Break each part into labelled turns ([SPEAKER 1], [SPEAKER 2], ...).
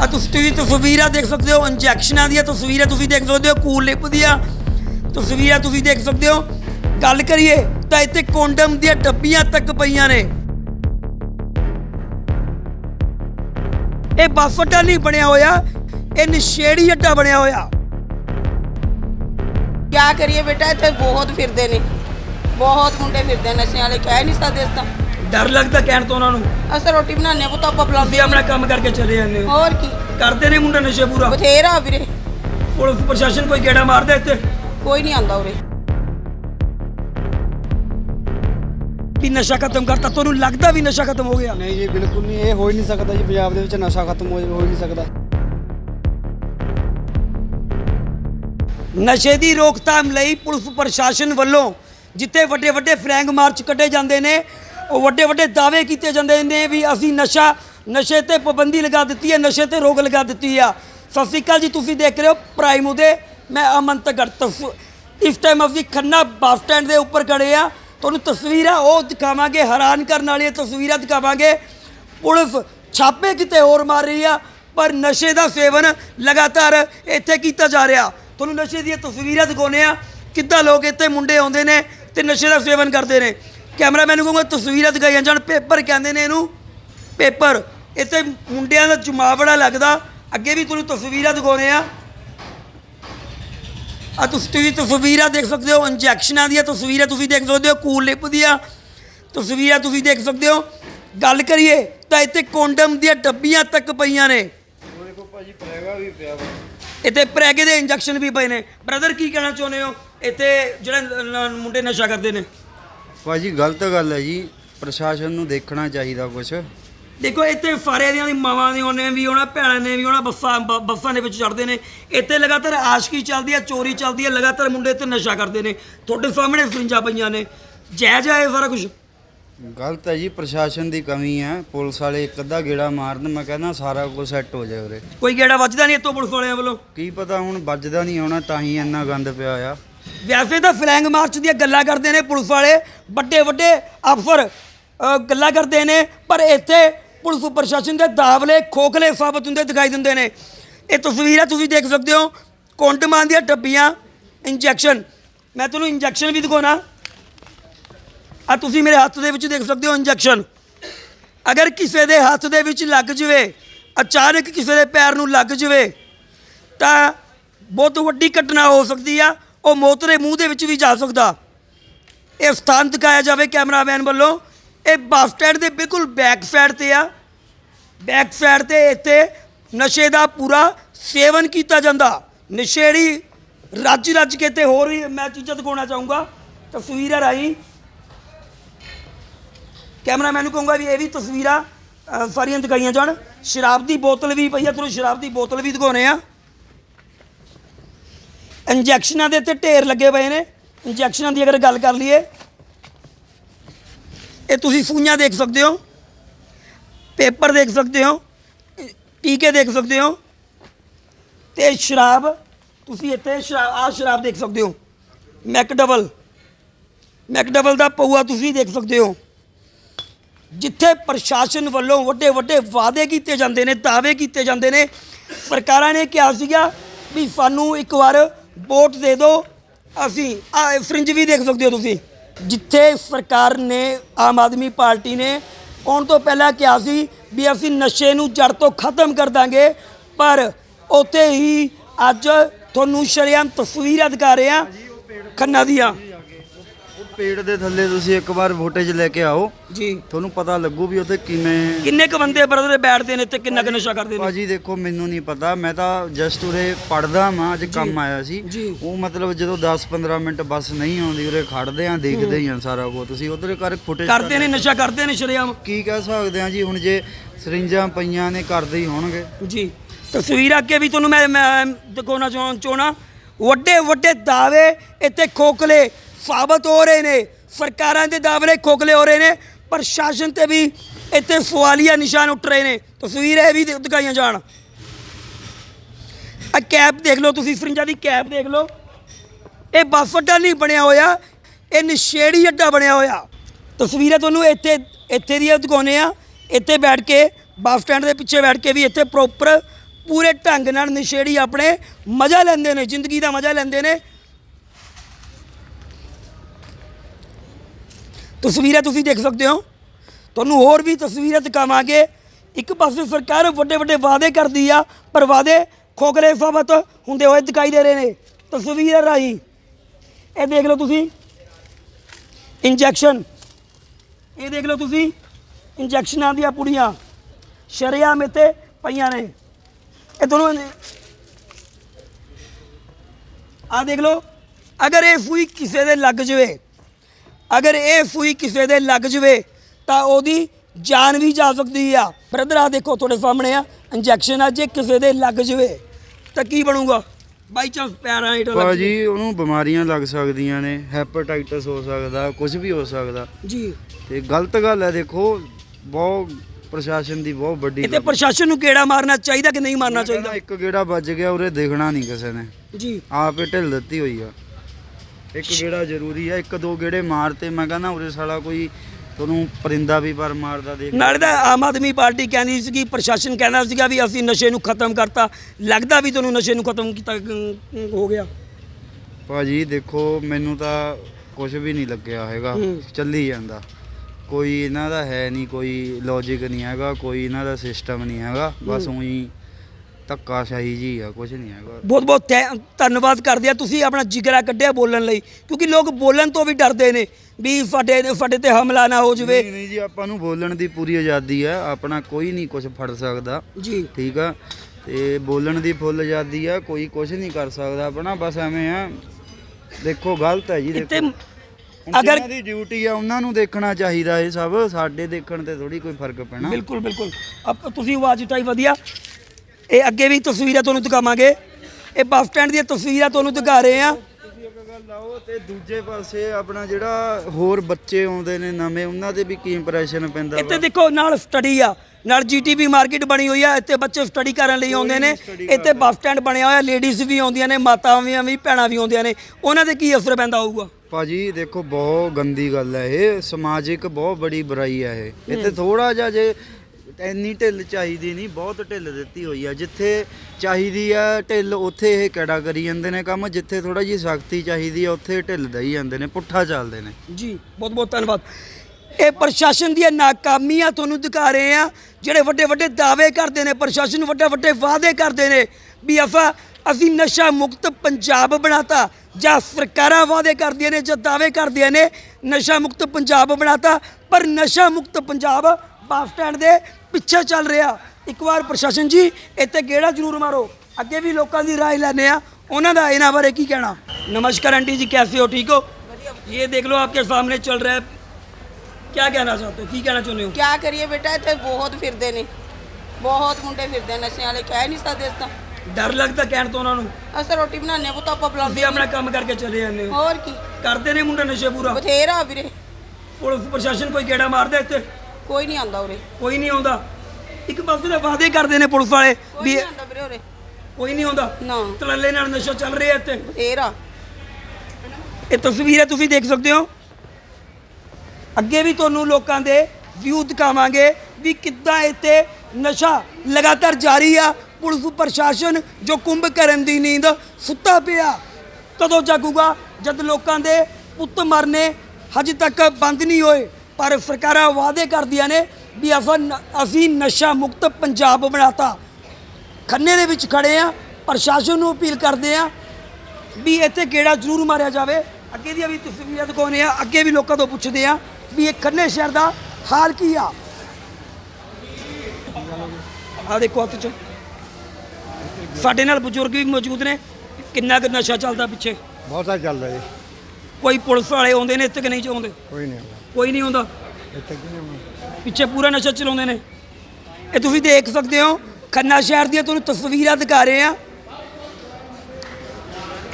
[SPEAKER 1] ਆ ਤੁਸੀਂ ਤੁਸੀਂ ਤਸਵੀਰਾਂ ਦੇਖ ਸਕਦੇ ਹੋ ਇੰਜੈਕਸ਼ਨਾਂ ਦੀਆਂ ਤਸਵੀਰਾਂ ਤੁਸੀਂ ਦੇਖ ਸਕਦੇ ਹੋ ਕੂਲ ਲਿਪ ਦੀਆਂ ਤਸਵੀਰਾਂ ਤੁਸੀਂ ਦੇਖ ਸਕਦੇ ਹੋ। ਗੱਲ ਕਰੀਏ ਤਾਂ ਇੱਥੇ ਕੋਂਡਮ ਦੀਆਂ ਡੱਬੀਆਂ ਤੱਕ ਪਈਆਂ ਨੇ। ਇਹ ਬੱਸ ਅੱਡਾ ਨਹੀਂ ਬਣਿਆ ਹੋਇਆ, ਇਹ ਨਸ਼ੇੜੀ ਅੱਡਾ ਬਣਿਆ ਹੋਇਆ।
[SPEAKER 2] ਕਿਆ ਕਰੀਏ ਬੇਟਾ, ਇੱਥੇ ਬਹੁਤ ਫਿਰਦੇ ਨੇ, ਬਹੁਤ ਮੁੰਡੇ ਫਿਰਦੇ ਨਸ਼ਿਆਂ ਵਾਲੇ, ਕਹਿ ਨਹੀਂ ਸਕਦੇ ਇਸ ਤਾਂ।
[SPEAKER 1] ਡਰ ਲੱਗਦਾ ਕਹਿਣ ਤੋਂ ਉਹਨਾਂ ਨੂੰ।
[SPEAKER 2] ਅਸੀਂ ਰੋਟੀ ਬਣਾਉਂਦੇ ਹਾਂ ਪੁੱਤ ਆਪਾਂ
[SPEAKER 1] ਵੀ
[SPEAKER 2] ਬੁਲਾਉਂਦੇ
[SPEAKER 1] ਆਪਣਾ ਕੰਮ ਕਰਕੇ ਚਲੇ ਜਾਂਦੇ ਹੋ।
[SPEAKER 2] ਹੋਰ ਕੀ?
[SPEAKER 1] ਕਰਦੇ ਨੇ ਮੁੰਡਾ ਨਸ਼ੇ ਪੂਰਾ।
[SPEAKER 2] ਬਥੇਰਾ ਵੀਰੇ।
[SPEAKER 1] ਪੁਲਿਸ ਪ੍ਰਸ਼ਾਸਨ ਕੋਈ ਗੇੜਾ ਮਾਰਦਾ ਇੱਥੇ?
[SPEAKER 2] ਕੋਈ ਨਹੀਂ ਆਂਦਾ ਉਰੇ।
[SPEAKER 1] ਵੀ ਨਸ਼ਾ ਖਤਮ ਕਰਤਾ ਤੁਹਾਨੂੰ ਲੱਗਦਾ ਵੀ ਨਸ਼ਾ ਖਤਮ ਹੋ ਗਿਆ?
[SPEAKER 3] ਨਹੀਂ ਜੀ ਬਿਲਕੁਲ ਨਹੀਂ ਇਹ ਹੋ ਹੀ ਨਹੀਂ ਸਕਦਾ ਜੀ ਪੰਜਾਬ ਦੇ ਵਿੱਚ ਨਸ਼ਾ ਖਤਮ ਹੋ ਹੋ ਹੀ ਨਹੀਂ ਸਕਦਾ।
[SPEAKER 1] ਨਸ਼ੇ ਦੀ ਰੋਕਥਾਮ ਲਈ ਪੁਲਿਸ ਪ੍ਰਸ਼ਾਸਨ ਵੱਲੋਂ ਜਿੱਥੇ ਵੱਡੇ ਵੱਡੇ ਫਲੈਂਗ ਮਾਰਚ ਕੱਢੇ ਜਾਂਦੇ ਨੇ ਉਹ ਵੱਡੇ ਵੱਡੇ ਦਾਅਵੇ ਕੀਤੇ ਜਾਂਦੇ ਨੇ ਵੀ ਅਸੀਂ ਨਸ਼ਾ, ਨਸ਼ੇ ਤੇ ਪਾਬੰਦੀ ਲਗਾ ਦਿੱਤੀ ਹੈ, ਨਸ਼ੇ ਤੇ ਰੋਕ ਲਗਾ ਦਿੱਤੀ ਆ। ਸਤਿ ਸ਼੍ਰੀ ਅਕਾਲ ਜੀ, ਤੁਸੀਂ ਦੇਖ ਰਹੇ ਹੋ ਪ੍ਰਾਈਮ ਉਦੇ ਮੈਂ ਅਮਨ ਤਗੜ ਤਸ- ਇਸ ਟਾਈਮ ਅਸੀਂ ਖੰਨਾ ਬੱਸ ਸਟੈਂਡ ਦੇ ਉੱਪਰ ਖੜੇ ਆ। ਤੁਹਾਨੂੰ ਤਸਵੀਰਾਂ ਉਹ ਦਿਖਾਵਾਂਗੇ, ਹੈਰਾਨ ਕਰਨ ਵਾਲੀਆਂ ਤਸਵੀਰਾਂ ਦਿਖਾਵਾਂਗੇ। ਪੁਲਿਸ ਛਾਪੇ ਕਿਤੇ ਹੋਰ ਮਾਰ ਰਹੀ ਆ, ਪਰ ਨਸ਼ੇ ਦਾ ਸੇਵਨ ਲਗਾਤਾਰ ਇੱਥੇ ਕੀਤਾ ਜਾ ਰਿਹਾ। ਤੁਹਾਨੂੰ ਨਸ਼ੇ ਦੀਆਂ ਤਸਵੀਰਾਂ ਦਿਖਾਉਂਦੇ ਆ, ਕਿੱਦਾਂ ਲੋਕ ਇੱਥੇ ਮੁੰਡੇ ਆਉਂਦੇ ਨੇ ਤੇ ਨਸ਼ੇ ਦਾ ਸੇਵਨ ਕਰਦੇ ਨੇ। ਕੈਮਰਾਮੈਨ ਨੂੰ ਕਹੂੰਗਾ, ਤਸਵੀਰਾਂ ਦਿਖਾਈਆਂ ਜਾਣ, ਪੇਪਰ, ਕਹਿੰਦੇ ਨੇ ਇਹਨੂੰ। ਪੇਪਰ, ਇੱਥੇ ਮੁੰਡਿਆਂ ਦਾ ਜਮਾਵੜਾ ਲੱਗਦਾ। ਅੱਗੇ ਵੀ ਤੁਹਾਨੂੰ ਤਸਵੀਰਾਂ ਦਿਖਾਉਂਦੇ ਆ। ਆ ਤੁਸੀਂ ਤੁਸੀਂ ਤਸਵੀਰਾਂ ਦੇਖ ਸਕਦੇ ਹੋ, ਇੰਜੈਕਸ਼ਨਾਂ ਦੀਆਂ ਤਸਵੀਰਾਂ ਤੁਸੀਂ ਦੇਖ ਸਕਦੇ ਹੋ, ਕੂਲ ਲਿਪ ਦੀਆਂ ਤਸਵੀਰਾਂ ਤੁਸੀਂ ਦੇਖ ਸਕਦੇ ਹੋ। ਗੱਲ ਕਰੀਏ ਤਾਂ ਇੱਥੇ ਕੋਂਡਮ ਦੀਆਂ ਡੱਬੀਆਂ ਤੱਕ ਪਈਆਂ ਨੇ।
[SPEAKER 3] ਦੇਖੋ ਭਾਜੀ ਪ੍ਰੈਗਾ ਵੀ ਪਿਆ ਵਾ
[SPEAKER 1] ਇੱਥੇ ਪ੍ਰੈਗੇ ਦੇ ਇੰਜੈਕਸ਼ਨ ਵੀ ਪਏ ਨੇ। ਬ੍ਰਦਰ ਕੀ ਕਹਿਣਾ ਚਾਹੁੰਦੇ ਹੋ? ਇੱਥੇ ਜਿਹੜੇ ਮੁੰਡੇ ਨਸ਼ਾ ਕਰਦੇ ਨੇ।
[SPEAKER 4] ਭਾਜੀ ਗਲਤ ਗੱਲ ਹੈ ਜੀ। ਪ੍ਰਸ਼ਾਸਨ ਨੂੰ ਦੇਖਣਾ ਚਾਹੀਦਾ ਕੁਝ
[SPEAKER 1] ਦੇਖੋ ਇੱਥੇ ਸਾਰੇ ਦੀਆਂ ਦੀ ਮਾਵਾਂ ਦੀ ਉਹਨੇ ਵੀ ਉਹਨਾਂ ਭੈਣਾਂ ਨੇ ਵੀ ਉਹਨਾਂ ਬੱਸਾਂ ਬ- ਬੱਸਾਂ ਦੇ ਵਿੱਚ ਚੜਦੇ ਨੇ। ਇੱਥੇ ਲਗਾਤਾਰ ਆਸ਼ਕੀ ਚੱਲਦੀ ਹੈ ਚੋਰੀ ਚੱਲਦੀ ਹੈ ਲਗਾਤਾਰ ਮੁੰਡੇ ਇੱਥੇ ਨਸ਼ਾ ਕਰਦੇ ਨੇ। ਤੁਹਾਡੇ ਸਾਹਮਣੇ ਫਰਿੰਜਾਂ ਪਈਆਂ ਨੇ। ਜਾਇਜ਼ ਹੈ ਇਹ ਸਾਰਾ ਕੁਝ
[SPEAKER 4] ਗਲਤ ਹੈ ਜੀ ਪ੍ਰਸ਼ਾਸਨ ਦੀ ਕਮੀ ਹੈ। ਪੁਲਿਸ ਵਾਲੇ ਇੱਕ ਅੱਧਾ ਗੇੜਾ ਮਾਰਨ ਮੈਂ ਕਹਿੰਦਾ ਸਾਰਾ ਕੁਝ ਸੈੱਟ ਹੋ ਜਾਏ ਉਰੇ।
[SPEAKER 1] ਕੋਈ ਗੇੜਾ ਵੱਜਦਾ ਨਹੀਂ ਇੱਥੋਂ ਪੁਲਿਸ ਵਾਲਿਆਂ ਵੱਲੋਂ?
[SPEAKER 4] ਕੀ ਪਤਾ ਹੁਣ ਵੱਜਦਾ ਨਹੀਂ ਆਉਣਾ ਤਾਂ ਹੀ ਇੰਨਾ ਗੰਦ ਪਿਆ ਆ
[SPEAKER 1] ਵੈਸੇ ਤਾਂ ਫਲੈਂਗ ਮਾਰਚ ਦੀਆਂ ਗੱਲਾਂ ਕਰਦੇ ਨੇ ਪੁਲਿਸ ਵਾਲੇ ਵੱਡੇ ਵੱਡੇ ਅਫਸਰ ਅ, ਗੱਲਾਂ ਕਰਦੇ ਨੇ ਪਰ ਇੱਥੇ ਪੁਲਿਸ ਪ੍ਰਸ਼ਾਸਨ ਦੇ ਦਾਵਲੇ ਖੋਖਲੇ ਸਾਬਤ ਹੁੰਦੇ ਦਿਖਾਈ ਦਿੰਦੇ ਨੇ। ਇਹ ਤਸਵੀਰਾਂ ਤੁਸੀਂ ਦੇਖ ਸਕਦੇ ਹੋ ਕੁੰਡਮਾਂ ਦੀਆਂ ਡੱਬੀਆਂ ਇੰਜੈਕਸ਼ਨ। ਮੈਂ ਤੁਹਾਨੂੰ ਇੰਜੈਕਸ਼ਨ ਵੀ ਦਿਖਾਉਣਾ। ਆ ਤੁਸੀਂ ਮੇਰੇ ਹੱਥ ਦੇ ਵਿੱਚ ਦੇਖ ਸਕਦੇ ਹੋ ਇੰਜੈਕਸ਼ਨ। ਅਗਰ ਕਿਸੇ ਦੇ ਹੱਥ ਦੇ ਵਿੱਚ ਲੱਗ ਜਵੇ ਅਚਾਨਕ ਕਿਸੇ ਦੇ ਪੈਰ ਨੂੰ ਲੱਗ ਜਵੇ ਤਾਂ ਬਹੁਤ ਵੱਡੀ ਘਟਨਾ ਹੋ ਸਕਦੀ ਆ। ਉਹ ਮੋਤਰੇ ਮੂੰਹ ਦੇ ਵਿੱਚ ਵੀ ਜਾ ਸਕਦਾ। ਇਹ ਸਥਾਨ ਦਿਖਾਇਆ ਜਾਵੇ ਕੈਮਰਾਮੈਨ ਵੱਲੋਂ। ਇਹ ਬੱਸ ਸਟੈਂਡ ਦੇ ਬਿਲਕੁਲ ਬੈਕ ਸਾਈਡ ਤੇ ਆ। ਬੈਕ ਸਾਈਡ ਤੇ ਇੱਥੇ ਨਸ਼ੇ ਦਾ ਪੂਰਾ ਸੇਵਨ ਕੀਤਾ ਜਾਂਦਾ। ਨਸ਼ੇੜੀ ਰੱਜ ਰੱਜ ਕੇ ਤੇ ਹੋਰ ਵੀ ਮੈਂ ਚੀਜ਼ਾਂ ਦਿਖਾਉਣਾ ਚਾਹੂੰਗਾ। ਤਸਵੀਰਾਂ ਰਾਹੀਂ। ਕੈਮਰਾਮੈਨ ਨੂੰ ਕਹੂੰਗਾ ਵੀ ਇਹ ਵੀ ਤਸਵੀਰਾਂ ਸਾਰੀਆਂ ਦਿਖਾਈਆਂ ਜਾਣ। ਸ਼ਰਾਬ ਦੀ ਬੋਤਲ ਵੀ ਪਈ ਆ, ਤੁਹਾਨੂੰ ਸ਼ਰਾਬ ਦੀ ਬੋਤਲ ਵੀ ਦਿਖਾਉਣੇ ਆ। ਇੰਜੈਕਸ਼ਨਾਂ ਦੇ ਤੇ ਢੇਰ ਲੱਗੇ ਪਏ ਨੇ। ਇੰਜੈਕਸ਼ਨਾਂ ਦੀ ਅਗਰ ਗੱਲ ਕਰ ਲਈਏ, ਇਹ ਤੁਸੀਂ ਸੂਈਆਂ ਦੇਖ ਸਕਦੇ ਹੋ, ਪੇਪਰ ਦੇਖ ਸਕਦੇ ਹੋ, ਟੀਕੇ ਦੇਖ ਸਕਦੇ ਹੋ, ਤੇ ਸ਼ਰਾਬ, ਤੁਸੀਂ ਇੱਥੇ ਸ਼ਰਾਬ ਆ ਸ਼ਰਾਬ ਦੇਖ ਸਕਦੇ ਹੋ, ਮੈਕਡਬਲ। ਮੈਕਡਬਲ ਦਾ ਪਊਆ ਤੁਸੀਂ ਦੇਖ ਸਕਦੇ ਹੋ। ਜਿੱਥੇ ਪ੍ਰਸ਼ਾਸਨ ਵੱਲੋਂ ਵੱਡੇ ਵੱਡੇ ਵਾਅਦੇ ਕੀਤੇ ਜਾਂਦੇ ਨੇ, ਦਾਅਵੇ ਕੀਤੇ ਜਾਂਦੇ ਨੇ, ਸਰਕਾਰਾਂ ਨੇ ਕਿਹਾ ਸੀਗਾ ਵੀ ਸਾਨੂੰ ਇੱਕ ਵਾਰ ਵੋਟ ਦੇ ਦਿਓ। ਅਸੀਂ, ਆ ਫਰਿੰਜ ਵੀ ਦੇਖ ਸਕਦੇ ਹੋ ਤੁਸੀਂ। ਜਿੱਥੇ ਸਰਕਾਰ ਨੇ, ਆਮ ਆਦਮੀ ਪਾਰਟੀ ਨੇ ਆਉਣ ਤੋਂ ਪਹਿਲਾਂ ਕਿਹਾ ਸੀ ਵੀ ਅਸੀਂ ਨਸ਼ੇ ਨੂੰ ਜੜ ਤੋਂ ਖਤਮ ਕਰ ਦਾਂਗੇ, ਪਰ ਉੱਥੇ ਹੀ ਅੱਜ ਤੁਹਾਨੂੰ ਸ਼ਰੇਆਮ ਤਸਵੀਰਾਂ ਦਿਖਾ ਰਹੇ ਹਾਂ ਖੰਨਾ ਦੀਆਂ।
[SPEAKER 4] ਪੇੜ ਦੇ ਥੱਲੇ ਤੁਸੀਂ ਇੱਕ ਵਾਰ ਫੁਟੇਜ ਲੈ ਕੇ ਆਓ।
[SPEAKER 1] ਜੀ।
[SPEAKER 4] ਤੁਹਾਨੂੰ ਪਤਾ ਲੱਗੂ ਵੀ ਉੱਥੇ ਕਿਵੇਂ
[SPEAKER 1] ਕਿੰਨੇ ਕ ਬੰਦੇ ਬਰਦਰ ਬੈਠਦੇ ਨੇ ਤੇ ਕਿੰਨਾ ਕੁ ਨਸ਼ਾ ਕਰਦੇ ਨੇ?
[SPEAKER 4] ਭਾਜੀ ਦੇਖੋ ਮੈਨੂੰ ਨਹੀਂ ਪਤਾ। ਮੈਂ ਤਾਂ ਜਸਟ ਉਰੇ ਪੜਦਾ ਮਾਂ ਅੱਜ ਕੰਮ ਆਇਆ ਸੀ।
[SPEAKER 1] ਜੀ।
[SPEAKER 4] ਉਹ ਮਤਲਬ ਜਦੋਂ 10-15 ਮਿੰਟ ਬੱਸ ਨਹੀਂ ਆਉਂਦੀ ਉਰੇ ਖੜਦੇ ਆ ਦੇਖਦੇ ਹੀ। ਆ ਸਾਰਾ ਕੁਝ ਤੁਸੀਂ ਉਧਰ ਕਰ ਫੁਟੇਜ
[SPEAKER 1] ਕਰਦੇ ਨੇ ਨਸ਼ਾ ਕਰਦੇ ਨੇ ਸ਼ਰੇਆਮ?
[SPEAKER 4] ਕੀ ਕਹਿ ਸਕਦੇ ਆ ਜੀ ਹੁਣ ਜੇ ਸਰਿੰਜਾਂ ਪਈਆਂ ਨੇ ਕਰਦੇ ਹੀ ਹੋਣਗੇ।
[SPEAKER 1] ਜੀ। ਤਸਵੀਰ ਅੱਗੇ ਵੀ ਤੁਹਾਨੂੰ ਮੈਂ ਮੈਂ ਦਿਖਾਉਣਾ ਚਾਹ ਚਾਹਣਾ ਵੱਡੇ ਵੱਡੇ ਦਾਅਵੇ ਇੱਥੇ ਖੋਖਲੇ ਸਾਬਤ ਹੋ ਰਹੇ ਨੇ, ਸਰਕਾਰਾਂ ਦੇ ਦਾਅਵੇ ਖੋਖਲੇ ਹੋ ਰਹੇ ਨੇ, ਪ੍ਰਸ਼ਾਸਨ ਤੇ ਵੀ ਇੱਥੇ ਸਵਾਲੀਆ ਨਿਸ਼ਾਨ ਉੱਠ ਰਹੇ ਨੇ। ਤਸਵੀਰ ਇਹ ਵੀ ਦਿਖਾਈਆਂ ਜਾਣ। ਆ ਕੈਪ ਦੇਖ ਲਓ ਤੁਸੀਂ, ਫਰਿੰਜਾਂ ਦੀ ਕੈਪ ਦੇਖ ਲਓ। ਇਹ ਬੱਸ ਅੱਡਾ ਨਹੀਂ ਬਣਿਆ ਹੋਇਆ, ਇਹ ਨਸ਼ੇੜੀ ਅੱਡਾ ਬਣਿਆ ਹੋਇਆ। ਤਸਵੀਰਾਂ ਤੁਹਾਨੂੰ ਇੱਥੇ ਇੱਥੇ ਦੀਆਂ ਦਿਖਾਉਂਦੇ ਆ ਇੱਥੇ ਬੈਠ ਕੇ, ਬੱਸ ਸਟੈਂਡ ਦੇ ਪਿੱਛੇ ਬੈਠ ਕੇ ਵੀ ਇੱਥੇ ਪ੍ਰੋਪਰ ਪੂਰੇ ਢੰਗ ਨਾਲ ਨਸ਼ੇੜੀ ਆਪਣੇ ਮਜ਼ਾ ਲੈਂਦੇ ਨੇ, ਜ਼ਿੰਦਗੀ ਦਾ ਮਜ਼ਾ ਲੈਂਦੇ ਨੇ। ਤਸਵੀਰਾਂ ਤੁਸੀਂ ਦੇਖ ਸਕਦੇ ਹੋ। ਤੁਹਾਨੂੰ ਹੋਰ ਵੀ ਤਸਵੀਰਾਂ ਦਿਖਾਵਾਂਗੇ। ਇੱਕ ਪਾਸੇ ਸਰਕਾਰ ਵੱਡੇ ਵੱਡੇ ਵਾਅਦੇ ਕਰਦੀ ਆ, ਪਰ ਵਾਅਦੇ ਖੋਖਲੇ ਸਾਬਤ ਹੁੰਦੇ ਹੋਏ ਦਿਖਾਈ ਦੇ ਰਹੇ ਨੇ। ਤਸਵੀਰ ਰਾਹੀਂ। ਇਹ ਦੇਖ ਲਓ ਤੁਸੀਂ। ਇੰਜੈਕਸ਼ਨ। ਇਹ ਦੇਖ ਲਓ ਤੁਸੀਂ। ਇੰਜੈਕਸ਼ਨਾਂ ਦੀਆਂ ਪੁੜੀਆਂ। ਸ਼ਰਿਆਮ ਇੱਥੇ ਪਈਆਂ ਨੇ। ਇਹ ਦੋਨੋਂ ਆ ਦੇਖ ਲਓ। ਅਗਰ ਇਹ ਸੂਈ ਕਿਸੇ ਦੇ ਲੱਗ ਜਵੇ ਅਗਰ ਇਹ ਸੂਈ ਕਿਸੇ ਦੇ ਲੱਗ ਜਵੇ ਤਾਂ ਉਹਦੀ ਜਾਨ ਵੀ ਜਾ ਸਕਦੀ ਆ। ਬ੍ਰਦਰ ਆ ਦੇਖੋ ਤੁਹਾਡੇ ਸਾਹਮਣੇ ਆ ਇੰਜੈਕਸ਼ਨ ਆ ਜੇ ਕਿਸੇ ਦੇ ਲੱਗ ਜਵੇ ਤਾਂ ਕੀ ਬਣੂਗਾ? ਬਾਈ ਚਾਂਸ ਪੈਰਾਂ ਹੀਟ ਲੱਗ।
[SPEAKER 4] ਭਾਜੀ ਉਹਨੂੰ ਬਿਮਾਰੀਆਂ ਲੱਗ ਸਕਦੀਆਂ ਨੇ ਹੈਪੇਟਾਈਟਸ ਹੋ ਸਕਦਾ ਕੁਝ ਵੀ ਹੋ ਸਕਦਾ।
[SPEAKER 1] ਜੀ।
[SPEAKER 4] ਤੇ ਗਲਤ ਗੱਲ ਹੈ ਦੇਖੋ ਬਹੁਤ ਪ੍ਰਸ਼ਾਸਨ ਦੀ ਬਹੁਤ ਵੱਡੀ
[SPEAKER 1] ਇੱਥੇ ਪ੍ਰਸ਼ਾਸਨ ਨੂੰ ਕਿਹੜਾ ਮਾਰਨਾ ਚਾਹੀਦਾ ਕਿ ਨਹੀਂ ਮਾਰਨਾ ਚਾਹੀਦਾ?
[SPEAKER 4] ਇੱਕ ਗੇੜਾ ਵੱਜ ਗਿਆ ਉਰੇ ਦੇਖਣਾ ਨਹੀਂ ਕਿਸੇ ਨੇ।
[SPEAKER 1] ਜੀ।
[SPEAKER 4] ਆਪੇ ਢਿੱਲ ਦਿੱਤੀ ਹੋਈ ਆ। ਇੱਕ ਗੇੜਾ ਜ਼ਰੂਰੀ ਆ ਇੱਕ ਦੋ ਗੇੜੇ ਮਾਰਤੇ ਮੈਂ ਕਹਿੰਦਾ ਉਰੇ ਸਾਲਾ ਕੋਈ ਤੁਹਾਨੂੰ ਪਰਿੰਦਾ ਵੀ ਪਰ ਮਾਰਦਾ ਦੇਖ।
[SPEAKER 1] ਨਾਲੇ ਤਾਂ ਆਮ ਆਦਮੀ ਪਾਰਟੀ ਕਹਿੰਦੀ ਸੀ ਕਿ ਪ੍ਰਸ਼ਾਸਨ ਕਹਿੰਦਾ ਸੀਗਾ ਵੀ ਅਸੀਂ ਨਸ਼ੇ ਨੂੰ ਖਤਮ ਕਰਤਾ। ਲੱਗਦਾ ਵੀ ਤੁਹਾਨੂੰ ਨਸ਼ੇ ਨੂੰ ਖਤਮ ਕੀਤਾ ਅਮ, ਹੋ ਗਿਆ।
[SPEAKER 4] ਭਾਜੀ ਦੇਖੋ ਮੈਨੂੰ ਤਾਂ ਕੁਝ ਵੀ ਨਹੀਂ ਲੱਗਿਆ ਹੈਗਾ।
[SPEAKER 1] ਹੂੰ।
[SPEAKER 4] ਚੱਲੀ ਜਾਂਦਾ। ਕੋਈ ਇਹਨਾਂ ਦਾ ਹੈ ਨਹੀਂ ਕੋਈ ਲੌਜੀਕ ਨਹੀਂ ਹੈਗਾ ਕੋਈ ਇਹਨਾਂ ਦਾ ਸਿਸਟਮ ਨਹੀਂ ਹੈਗਾ। ਬਸ ਉਹੀ ਧੱਕਾਸ਼ਾਹੀ ਜੀ ਆ ਕੁਝ ਨਹੀਂ ਹੈਗਾ।
[SPEAKER 1] ਬਹੁਤ ਬਹੁਤ ਥੈ- ਧੰਨਵਾਦ ਕਰਦੇ ਆ ਤੁਸੀਂ ਆਪਣਾ ਜਿਗਰਾ ਕੱਢਿਆ ਬੋਲਣ ਲਈ ਕਿਉਂਕਿ ਲੋਕ ਬੋਲਣ ਤੋਂ ਵੀ ਡਰਦੇ ਨੇ ਵੀ ਸਾਡੇ ਸਾਡੇ ਤੇ ਹਮਲਾ ਨਾ ਹੋ ਜਾਵੇ।
[SPEAKER 4] ਨਹੀਂ ਨਹੀਂ ਜੀ ਆਪਾਂ ਨੂੰ ਬੋਲਣ ਦੀ ਪੂਰੀ ਆਜ਼ਾਦੀ ਹੈ ਆਪਣਾ ਕੋਈ ਨਹੀਂ ਕੁਝ ਫੜ ਸਕਦਾ।
[SPEAKER 1] ਜੀ।
[SPEAKER 4] ਠੀਕ ਆ? ਤੇ ਬੋਲਣ ਦੀ ਫੁੱਲ ਆਜ਼ਾਦੀ ਆ ਕੋਈ ਕੁਝ ਨਹੀਂ ਕਰ ਸਕਦਾ ਆਪਣਾ ਬਸ ਐਵੇਂ ਆ। ਦੇਖੋ ਗਲਤ ਹੈ ਜੀ ਦੇਖੋ।
[SPEAKER 1] ਅਗਰ-
[SPEAKER 4] ਦੀ ਡਿਊਟੀ ਆ ਉਹਨਾਂ ਨੂੰ ਦੇਖਣਾ ਚਾਹੀਦਾ ਇਹ ਸਭ। ਸਾਡੇ ਦੇਖਣ ਤੇ ਥੋੜੀ ਕੋਈ ਫ਼ਰਕ ਪੈਣਾ।
[SPEAKER 1] ਬਿਲਕੁਲ ਬਿਲਕੁਲ। ਤੁਸੀਂ ਆਵਾਜ਼ ਉਠਾਈ ਵਧੀਆ। ਇਹ ਅੱਗੇ ਵੀ ਤਸਵੀਰਾਂ ਤੁਹਾਨੂੰ ਦਿਖਾਵਾਂਗੇ। ਇਹ ਬੱਸ ਸਟੈਂਡ ਦੀਆਂ ਤਸਵੀਰਾਂ ਤੁਹਾਨੂੰ ਦਿਖਾ ਰਹੇ ਆ
[SPEAKER 4] ਲਾਓ ਤੇ ਦੂਜੇ ਪਾਸੇ ਆਪਣਾ ਜਿਹੜਾ ਹੋਰ ਬੱਚੇ ਆਉਂਦੇ ਨੇ ਨਵੇਂ ਉਹਨਾਂ ਤੇ ਵੀ ਕੀ ਇੰਪ੍ਰੈਸ਼ਨ ਪੈਂਦਾ
[SPEAKER 1] ਇੱਥੇ
[SPEAKER 4] ਵਾ?
[SPEAKER 1] ਦੇਖੋ ਨਾਲ ਸਟੱਡੀ ਆ। ਨਾਲ ਜੀਟੀਬੀ ਮਾਰਕੀਟ ਬਣੀ ਹੋਈ ਆ। ਇੱਥੇ ਬੱਚੇ ਸਟੱਡੀ ਕਰਨ ਲਈ ਆਉਂਦੇ ਨੇ। ਇੱਥੇ ਬੱਸ ਸਟੈਂਡ ਬਣਿਆ ਹੋਇਆ। ਲੇਡੀਜ਼ ਵੀ ਆਉਂਦੀਆਂ ਨੇ ਮਾਤਾਵਾਂ ਵੀ ਭੈਣਾਂ ਵੀ ਆਉਂਦੀਆਂ ਨੇ। ਉਹਨਾਂ ਤੇ ਕੀ ਅਸਰ ਪੈਂਦਾ ਹੋਊਗਾ?
[SPEAKER 4] ਭਾਜੀ ਦੇਖੋ ਬਹੁਤ ਗੰਦੀ ਗੱਲ ਹੈ ਇਹ। ਸਮਾਜਿਕ ਬਹੁਤ ਬੜੀ ਬੁਰਾਈ ਹੈ ਇਹ। ਇੱਥੇ ਥੋੜਾ ਜਿਹਾ ਜੇ ਇੰਨੀ ਢਿੱਲ ਚਾਹੀਦੀ ਨਹੀਂ, ਬਹੁਤ ਢਿੱਲ ਦਿੱਤੀ ਹੋਈ ਆ। ਜਿੱਥੇ ਚਾਹੀਦੀ ਆ ਢਿੱਲ, ਉੱਥੇ ਇਹ ਕਿਹੜਾ ਕਰੀ ਜਾਂਦੇ ਨੇ ਕੰਮ। ਜਿੱਥੇ ਥੋੜਾ ਜਿਹੀ ਸਖਤੀ ਚਾਹੀਦੀ ਆ, ਉੱਥੇ ਢਿੱਲ ਦਈ ਜਾਂਦੇ ਨੇ, ਪੁੱਠਾ ਚੱਲਦੇ ਨੇ।
[SPEAKER 1] ਜੀ, ਬਹੁਤ ਬਹੁਤ ਧੰਨਵਾਦ। ਇਹ ਪ੍ਰਸ਼ਾਸਨ ਦੀਆਂ ਨਾਕਾਮੀਆਂ ਤੁਹਾਨੂੰ ਦਿਖਾ ਰਹੇ ਆ। ਜਿਹੜੇ ਵੱਡੇ ਵੱਡੇ ਦਾਅਵੇ ਕਰਦੇ ਨੇ, ਪ੍ਰਸ਼ਾਸਨ ਵੱਡੇ ਵੱਡੇ ਵਾਅਦੇ ਕਰਦੇ ਨੇ ਵੀ ਅਸਾਂ ਅਸੀਂ ਨਸ਼ਾ ਮੁਕਤ ਪੰਜਾਬ ਬਣਾਤਾ, ਜਾਂ ਸਰਕਾਰਾਂ ਵਾਅਦੇ ਕਰਦੀਆਂ ਨੇ, ਜਾਂ ਦਾਅਵੇ ਕਰਦੀਆਂ ਨੇ, ਨਸ਼ਾ ਮੁਕਤ ਪੰਜਾਬ ਬਣਾਤਾ। ਪਰ ਨਸ਼ਾ ਮੁਕਤ ਪੰਜਾਬ ਬੱਸ ਸਟੈਂਡ ਦੇ ਪਿੱਛੇ ਚੱਲ ਰਿਹਾ ਇੱਕ ਵਾਰ ਪ੍ਰਸ਼ਾਸਨ ਜੀ ਇੱਥੇ ਗੇੜਾ ਜ਼ਰੂਰ ਮਾਰੋ ਅੱਗੇ ਵੀ ਲੋਕਾਂ ਦੀ ਰਾਏ ਲੈਣੇ ਆ ਉਹਨਾਂ ਦਾ ਇਹਨਾਂ ਬਾਰੇ ਕੀ ਕਹਿਣਾ नमस्कार आंटी जी कैसे हो ठीक हो ये देख लो आपके सामने चल रहा है क्या कहना चाहते हो की कहना चाहते हो
[SPEAKER 2] ਕਿਆ ਕਰੀਏ ਬੇਟਾ ਇੱਥੇ ਬਹੁਤ ਫਿਰਦੇ ਨੇ ਬਹੁਤ ਮੁੰਡੇ ਫਿਰਦੇ ਨੇ ਨਸ਼ਿਆਂ ਵਾਲੇ ਕਹਿ ਨਹੀਂ ਸਕਦੇ ਇਸ ਤਾਂ
[SPEAKER 1] ਡਰ ਲੱਗਦਾ ਕਹਿਣ ਤੋਂ ਉਹਨਾਂ ਨੂੰ
[SPEAKER 2] ਅਸਾਂ ਰੋਟੀ ਬਣਾਉਂਦੇ ਪੁੱਤ ਆਪਾਂ
[SPEAKER 1] ਵੀ
[SPEAKER 2] ਬੁਲਾਉਂਦੇ
[SPEAKER 1] ਆਪਣਾ ਕੰਮ ਕਰਕੇ ਚਲੇ ਜਾਂਦੇ ਹੋ
[SPEAKER 2] ਹੋਰ ਕੀ
[SPEAKER 1] ਕਰਦੇ ਨੇ ਮੁੰਡੇ ਨਸ਼ੇ ਪੂਰਾ
[SPEAKER 2] ਬਥੇਰਾ ਵੀਰੇ
[SPEAKER 1] ਪੁਲਿਸ ਪ੍ਰਸ਼ਾਸਨ ਕੋਈ ਗੇੜਾ ਮਾਰਦਾ ਇੱਥੇ
[SPEAKER 2] ਕੋਈ ਨਹੀਂ ਆਉਂਦਾ ਉਰੇ।
[SPEAKER 1] ਕੋਈ ਨਹੀਂ ਆਉਂਦਾ। ਇੱਕ ਪਾਸੇ ਤਾਂ ਵਾਅਦੇ ਕਰਦੇ ਨੇ ਪੁਲਿਸ ਵਾਲੇ
[SPEAKER 2] ਕੋਈ
[SPEAKER 1] ਵੀ
[SPEAKER 2] ਨਹੀਂ ਆਉਂਦਾ ਵੀਰੇ ਉਰੇ।
[SPEAKER 1] ਕੋਈ ਨਹੀਂ ਆਉਂਦਾ।
[SPEAKER 2] ਨਾ।
[SPEAKER 1] ਤਲੱਲੇ ਨਾਲ ਨਸ਼ਾ ਚੱਲ ਰਿਹਾ ਇੱਥੇ।
[SPEAKER 2] ਬਥੇਰਾ
[SPEAKER 1] ਇਹ ਤਸਵੀਰ ਹੈ ਤੁਸੀਂ ਦੇਖ ਸਕਦੇ ਹੋ। ਅੱਗੇ ਵੀ ਤੁਹਾਨੂੰ ਲੋਕਾਂ ਦੇ ਵਿਊ ਦਿਖਾਵਾਂਗੇ ਵੀ ਕਿੱਦਾਂ ਇੱਥੇ ਨਸ਼ਾ ਲਗਾਤਾਰ ਜਾਰੀ ਆ। ਪੁਲਿਸ ਪ੍ਰਸ਼ਾਸਨ ਜੋ ਕੁੰਭ ਕਰਨ ਦੀ ਨੀਂਦ ਸੁੱਤਾ ਪਿਆ। ਕਦੋਂ ਜਾਗੂਗਾ ਜਦ ਲੋਕਾਂ ਦੇ ਪੁੱਤ ਮਰਨੇ ਹਜੇ ਤੱਕ ਬੰਦ ਨਹੀਂ ਹੋਏ। ਪਰ ਸਰਕਾਰਾਂ ਵਾਅਦੇ ਕਰਦੀਆਂ ਨੇ ਵੀ ਅਸਾਂ ਅਸੀਂ ਨਸ਼ਾ ਮੁਕਤ ਪੰਜਾਬ ਬਣਾਤਾ। ਖੰਨੇ ਦੇ ਵਿੱਚ ਖੜੇ ਆ ਪ੍ਰਸ਼ਾਸਨ ਨੂੰ ਅਪੀਲ ਕਰਦੇ ਆ ਵੀ ਇੱਥੇ ਗੇੜਾ ਜ਼ਰੂਰ ਮਾਰਿਆ ਜਾਵੇ। ਅੱਗੇ ਦੀਆਂ ਵੀ ਤਸਵੀਰਾਂ ਦਿਖਾਉਂਦੇ ਆ ਅੱਗੇ ਵੀ ਲੋਕਾਂ ਤੋਂ ਪੁੱਛਦੇ ਆ ਵੀ ਇਹ ਖੰਨੇ ਸ਼ਹਿਰ ਦਾ ਹਾਲ ਕੀ ਆ। ਆ ਦੇਖੋ ਹੱਥ 'ਚ। ਸਾਡੇ ਨਾਲ ਬਜ਼ੁਰਗ ਵੀ ਮੌਜੂਦ ਨੇ। ਕਿੰਨਾ ਕੁ ਨਸ਼ਾ ਚੱਲਦਾ ਪਿੱਛੇ?
[SPEAKER 3] ਬਹੁਤਾ ਚੱਲਦਾ ਜੀ।
[SPEAKER 1] ਕੋਈ ਪੁਲਿਸ ਵਾਲੇ ਆਉਂਦੇ ਨੇ ਇੱਥੇ ਕਿ ਨਹੀਂ ਆਉਂਦੇ?
[SPEAKER 3] ਕੋਈ ਨਹੀਂ ਆਉਂਦਾ।
[SPEAKER 1] ਕੋਈ ਨਹੀਂ
[SPEAKER 3] ਨਹੀਂ
[SPEAKER 1] ਪਿੱਛੇ ਪੂਰਾ ਨਸ਼ਾ ਚਲਾਉਂਦੇ ਨੇ। ਇਹ ਤੁਸੀਂ ਦੇਖ ਸਕਦੇ ਹੋ ਖੰਨਾ ਸ਼ਹਿਰ ਦੀਆਂ ਤੁਹਾਨੂੰ ਤਸਵੀਰਾਂ ਦਿਖਾ ਰਹੇ ਆ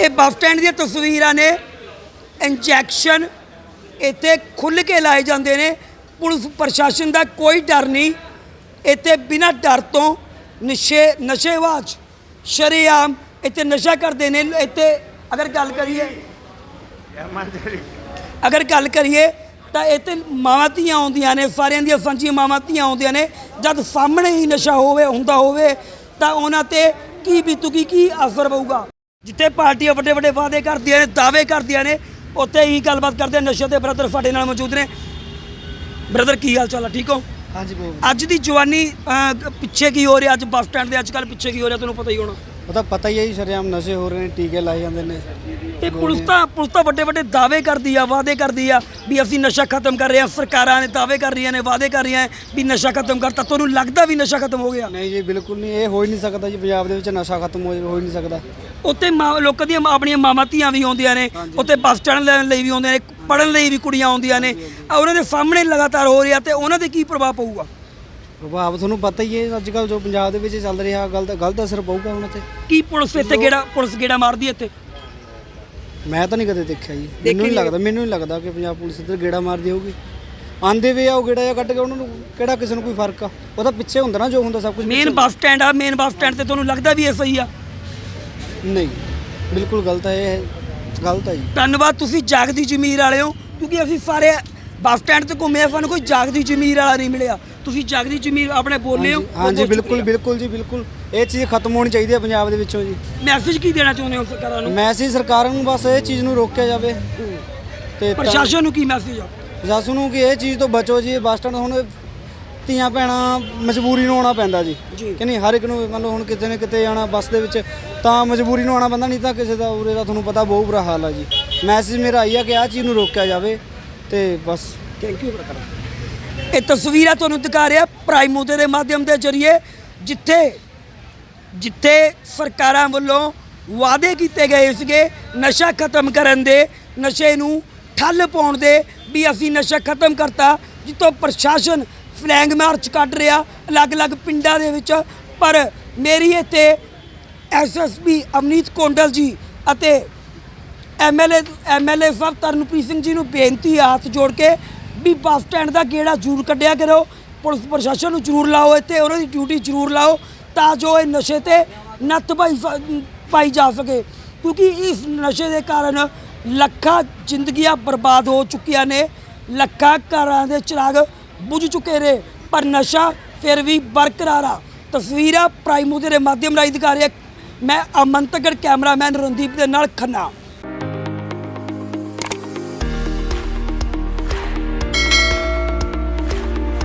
[SPEAKER 1] ਇਹ ਬੱਸ ਸਟੈਂਡ ਦੀਆਂ ਤਸਵੀਰਾਂ ਨੇ। ਇੰਜੈਕਸ਼ਨ ਇੱਥੇ ਖੁੱਲ੍ਹ ਕੇ ਲਾਏ ਜਾਂਦੇ ਨੇ। ਪੁਲਿਸ ਪ੍ਰਸ਼ਾਸਨ ਦਾ ਕੋਈ ਡਰ ਨਹੀਂ। ਇੱਥੇ ਬਿਨਾਂ ਡਰ ਤੋਂ ਨਸ਼ੇ ਨਸ਼ੇਵਾਜ ਸ਼ਰੇਆਮ ਇੱਥੇ ਨਸ਼ਾ ਕਰਦੇ ਨੇ। ਇੱਥੇ ਅਗਰ ਗੱਲ ਕਰੀਏ ਅਗਰ ਗੱਲ ਕਰੀਏ ਤਾਂ ਇੱਥੇ ਮਾਵਾਂ ਧੀਆਂ ਆਉਂਦੀਆਂ ਨੇ ਸਾਰਿਆਂ ਦੀਆਂ ਸਾਂਝੀਆਂ ਮਾਵਾਂ ਧੀਆਂ ਆਉਂਦੀਆਂ ਨੇ। ਜਦ ਸਾਹਮਣੇ ਹੀ ਨਸ਼ਾ ਹੋਵੇ ਹੁੰਦਾ ਹੋਵੇ ਤਾਂ ਉਹਨਾਂ ਤੇ ਕੀ ਬੀਤੂਗੀ ਕੀ ਅਸਰ ਪਊਗਾ? ਜਿੱਥੇ ਪਾਰਟੀਆਂ ਵੱਡੇ ਵੱਡੇ ਵਾਅਦੇ ਕਰਦੀਆਂ ਨੇ ਦਾਅਵੇ ਕਰਦੀਆਂ ਨੇ ਉੱਥੇ ਹੀ ਗੱਲਬਾਤ ਕਰਦੇ। ਨਸ਼ੇ ਦੇ ਬ੍ਰਦਰ ਸਾਡੇ ਨਾਲ ਮੌਜੂਦ ਨੇ। ਬ੍ਰਦਰ ਕੀ ਹਾਲ ਚਾਲ ਆ? ਠੀਕ ਹੋ?
[SPEAKER 3] ਹਾਂਜੀ ਬੋ
[SPEAKER 1] ਅੱਜ ਦੀ ਜਵਾਨੀ ਅਹ, ਪਿੱਛੇ ਕੀ ਹੋ ਰਿਹਾ? ਅੱਜ ਬੱਸ ਸਟੈਂਡ ਦੇ ਅੱਜ ਕੱਲ ਪਿੱਛੇ ਕੀ ਹੋ ਰਿਹਾ? ਤੁਹਾਨੂੰ ਪਤਾ ਹੀ ਹੋਣਾ।
[SPEAKER 3] ਉਹ ਤਾਂ ਪਤਾ ਹੀ ਹੈ ਜੀ ਸ਼ਰੇਆਮ ਨਸ਼ੇ ਹੋ ਰਹੇ ਨੇ ਟੀਕੇ ਲਾਏ ਜਾਂਦੇ ਨੇ।
[SPEAKER 1] ਤੇ ਪੁਲਿਸ ਤਾਂ ਪੁਲਿਸ ਤਾਂ ਵੱਡੇ ਵੱਡੇ ਦਾਅਵੇ ਕਰਦੀ ਆ ਵਾਅਦੇ ਕਰਦੀ ਆ ਵੀ ਅਸੀਂ ਨਸ਼ਾ ਖਤਮ ਕਰ ਰਹੇ ਹਾਂ ਸਰਕਾਰਾਂ ਨੇ ਦਾਅਵੇ ਕਰ ਰਹੀਆਂ ਨੇ ਵਾਅਦੇ ਕਰ ਰਹੀਆਂ ਵੀ ਨਸ਼ਾ ਖਤਮ ਕਰਤਾ ਤੁਹਾਨੂੰ ਲੱਗਦਾ ਵੀ ਨਸ਼ਾ ਖਤਮ ਹੋ ਗਿਆ?
[SPEAKER 3] ਨਹੀਂ ਜੀ ਬਿਲਕੁਲ ਨਹੀਂ ਇਹ ਹੋ ਹੀ ਨਹੀਂ ਸਕਦਾ ਜੀ ਪੰਜਾਬ ਦੇ ਵਿੱਚ ਨਸ਼ਾ ਖਤਮ ਹੋ ਹੋ ਹੀ ਨਹੀਂ ਸਕਦਾ।
[SPEAKER 1] ਉੱਥੇ ਮਾਂ- ਲੋਕਾਂ ਦੀਆਂ ਆਪਣੀਆਂ ਮਾਵਾਂ ਧੀਆਂ ਵੀ ਆਉਂਦੀਆਂ ਨੇ ਉੱਥੇ ਬੱਸ ਸਟੈਂਡ ਲੈਣ ਲਈ ਵੀ ਆਉਂਦੇ ਨੇ ਪੜਨ ਲਈ ਵੀ ਕੁੜੀਆਂ ਆਉਂਦੀਆਂ ਨੇ। ਆ ਉਹਨਾਂ ਦੇ ਸਾਹਮਣੇ ਲਗਾਤਾਰ ਹੋ ਰਿਹਾ ਤੇ ਉਹਨਾਂ ਤੇ ਕੀ ਪ੍ਰਭਾਵ ਪਊਗਾ?
[SPEAKER 3] ਪ੍ਰਭਾਵ ਤੁਹਾਨੂੰ ਪਤਾ ਹੀ ਹੈ ਅੱਜ ਕੱਲ ਜੋ ਪੰਜਾਬ ਦੇ ਵਿੱਚ ਚੱਲ ਰਿਹਾ ਗਲਤ ਗਲਤ ਅਸਰ ਪਊਗਾ ਉਹਨਾਂ ਤੇ
[SPEAKER 1] ਕੀ ਪੁਲਿਸ ਇੱਥੇ ਗੇੜਾ ਪੁਲਿਸ ਗੇੜਾ ਮਾਰਦੀ ਹੈ ਇੱਥੇ?
[SPEAKER 3] ਮੈਂ ਤਾਂ ਨਹੀਂ ਕਦੇ ਦੇਖਿਆ ਜੀ। ਮੈਨੂੰ ਨਹੀਂ ਲੱਗਦਾ ਮੈਨੂੰ ਨਹੀਂ ਲੱਗਦਾ ਕਿ ਪੰਜਾਬ ਪੁਲਿਸ ਇੱਧਰ ਗੇੜਾ ਮਾਰਦੀ ਹੋਊਗੀ। ਆਂਦੇ ਵੇ ਆ ਉਹ ਗੇੜਾ ਜਾਂ ਕੱਢ ਕੇ ਉਹਨਾਂ ਨੂੰ ਕਿਹੜਾ ਕਿਸੇ ਨੂੰ ਕੋਈ ਫ਼ਰਕ ਆ? ਉਹਦਾ ਪਿੱਛੇ ਹੁੰਦਾ ਨਾ ਜੋ ਹੁੰਦਾ ਸਭ ਕੁਝ
[SPEAKER 1] ਮੇਨ ਬੱਸ ਸਟੈਂਡ ਆ ਮੇਨ ਬੱਸ ਸਟੈਂਡ ਤੇ ਤੁਹਾਨੂੰ ਲੱਗਦਾ ਵੀ ਇਹ ਸਹੀ ਆ?
[SPEAKER 3] ਨਹੀਂ ਬਿਲਕੁਲ ਗਲਤ ਹੈ ਇਹ ਗਲਤ ਹੈ ਜੀ।
[SPEAKER 1] ਧੰਨਵਾਦ ਤੁਸੀਂ ਜਾਗਦੀ ਜ਼ਮੀਰ ਵਾਲੇ ਹੋ ਕਿਉਂਕਿ ਅਸੀਂ ਸਾਰੇ ਬੱਸ ਸਟੈਂਡ ਤੇ ਘੁੰਮੇ ਆ, ਸਾਨੂੰ ਕੋਈ ਜਾਗਦੀ ਜ਼ਮੀਰ ਵਾਲਾ ਨਹੀਂ ਮਿਲਿਆ। ਤੁਸੀਂ ਜਾਗਦੀ ਜ਼ਮੀਰ ਆਪਣੇ ਬੋਲੇ ਹੋ?
[SPEAKER 3] ਹਾਂਜੀ ਬਿਲਕੁਲ ਬਿਲਕੁਲ ਜੀ ਬਿਲਕੁਲ। ਇਹ ਚੀਜ਼ ਖਤਮ ਹੋਣੀ ਚਾਹੀਦੀ ਹੈ ਪੰਜਾਬ ਦੇ ਵਿੱਚੋਂ ਜੀ।
[SPEAKER 1] ਮੈਸੇਜ ਕੀ ਦੇਣਾ ਚਾਹੁੰਦੇ ਹੋ ਸਰਕਾਰਾਂ ਨੂੰ?
[SPEAKER 3] ਮੈਸੇਜ ਸਰਕਾਰਾਂ ਨੂੰ ਬਸ ਇਹ ਚੀਜ਼ ਨੂੰ ਰੋਕਿਆ ਜਾਵੇ। ਤੇ ਤਾਂ-
[SPEAKER 1] ਪ੍ਰਸ਼ਾਸਨ ਨੂੰ ਕੀ ਮੈਸੇਜ ਆ?
[SPEAKER 3] ਪ੍ਰਸ਼ਾਸਨ ਨੂੰ ਕਿ ਇਹ ਚੀਜ਼ ਤੋਂ ਬਚੋ ਜੀ ਬੱਸ ਸਟੈਂਡ ਹੁਣ ਧੀਆਂ ਭੈਣਾਂ ਮਜਬੂਰੀ ਨੂੰ ਆਉਣਾ ਪੈਂਦਾ ਜੀ।
[SPEAKER 1] ਜੀ।
[SPEAKER 3] ਕਿ ਨਹੀਂ ਹਰ ਇੱਕ ਨੂੰ ਮੰਨ ਲਓ ਹੁਣ ਕਿਤੇ ਨਾ ਕਿਤੇ ਜਾਣਾ ਬੱਸ ਦੇ ਵਿੱਚ ਤਾਂ ਮਜਬੂਰੀ ਨੂੰ ਆਉਣਾ ਪੈਂਦਾ ਨਹੀਂ ਤਾਂ ਕਿਸੇ ਦਾ ਉਰੇ ਦਾ ਤੁਹਾਨੂੰ ਪਤਾ ਬਹੁਤ ਬੁਰਾ ਹਾਲ ਆ ਜੀ। ਮੈਸੇਜ ਮੇਰਾ ਆਈ ਆ ਕਿ ਆਹ ਚੀਜ਼ ਨੂੰ ਰੋਕਿਆ ਜਾਵੇ ਤੇ ਬਸ।
[SPEAKER 1] ਥੈਂਕ ਯੂ ਇਹ ਤਸਵੀਰਾਂ ਤੁਹਾਨੂੰ ਦਿਖਾ ਰਿਹਾ ਪ੍ਰਾਈਮ ਮੁੱਦੇ ਦੇ ਮਾਧਿਅਮ ਦੇ ਜ਼ਰੀਏ, ਜਿੱਥੇ ਜਿੱਥੇ ਸਰਕਾਰਾਂ ਵੱਲੋਂ ਵਾਅਦੇ ਕੀਤੇ ਗਏ ਸੀਗੇ ਨਸ਼ਾ ਖਤਮ ਕਰਨ ਦੇ, ਨਸ਼ੇ ਨੂੰ ਠੱਲ ਪਾਉਣ ਦੇ, ਵੀ ਅਸੀਂ ਨਸ਼ਾ ਖਤਮ ਕਰਤਾ, ਜਿੱਥੋਂ ਪ੍ਰਸ਼ਾਸਨ ਫਲੈਂਗ ਮਾਰਚ ਕੱਢ ਰਿਹਾ, ਅਲੱਗ-ਅਲੱਗ ਪਿੰਡਾਂ ਦੇ ਵਿੱਚ। ਪਰ ਮੇਰੀ ਇੱਥੇ ਐਸਐਸਪੀ ਅਮਨੀਤ ਕੋਂਡਲ ਜੀ ਅਤੇ ਐਮਐਲਏ ਐਮਐਲਏ ਸਾਹਿਬ ਤਰਨਪ੍ਰੀਤ ਸਿੰਘ ਜੀ ਨੂੰ ਬੇਨਤੀ ਹੱਥ ਜੋੜ ਕੇ ਵੀ ਬੱਸ ਸਟੈਂਡ ਦਾ ਗੇੜਾ ਜ਼ਰੂਰ ਕੱਢਿਆ ਕਰੋ। ਪੁਲਿਸ ਪ੍ਰਸ਼ਾਸਨ ਨੂੰ ਜ਼ਰੂਰ ਲਾਓ ਇੱਥੇ, ਉਹਨਾਂ ਦੀ ਡਿਊਟੀ ਜ਼ਰੂਰ ਲਾਓ ਤਾਂ ਜੋ ਇਹ ਨਸ਼ੇ ਤੇ ਨੱਥ ਪਾਈ ਸ- ਪਾਈ ਜਾ ਸਕੇ। ਕਿਉਂਕਿ ਇਸ ਨਸ਼ੇ ਦੇ ਕਾਰਨ ਲੱਖਾਂ ਜ਼ਿੰਦਗੀਆਂ ਬਰਬਾਦ ਹੋ ਚੁੱਕੀਆਂ ਨੇ, ਲੱਖਾਂ ਘਰਾਂ ਦੇ ਚਿਰਾਗ ਬੁਝ ਚੁੱਕੇ ਨੇ, ਪਰ ਨਸ਼ਾ ਫਿਰ ਵੀ ਬਰਕਰਾਰ ਆ। ਤਸਵੀਰਾਂ ਪ੍ਰਾਈਮੋ ਦੇ ਮਾਧਿਅਮ ਰਾਹੀਂ ਦਿਖਾ ਰਿਹਾ। ਮੈਂ ਅਮਨ ਕੈਮਰਾਮੈਨ ਰਣਦੀਪ ਦੇ ਨਾਲ ਖੰਨਾ।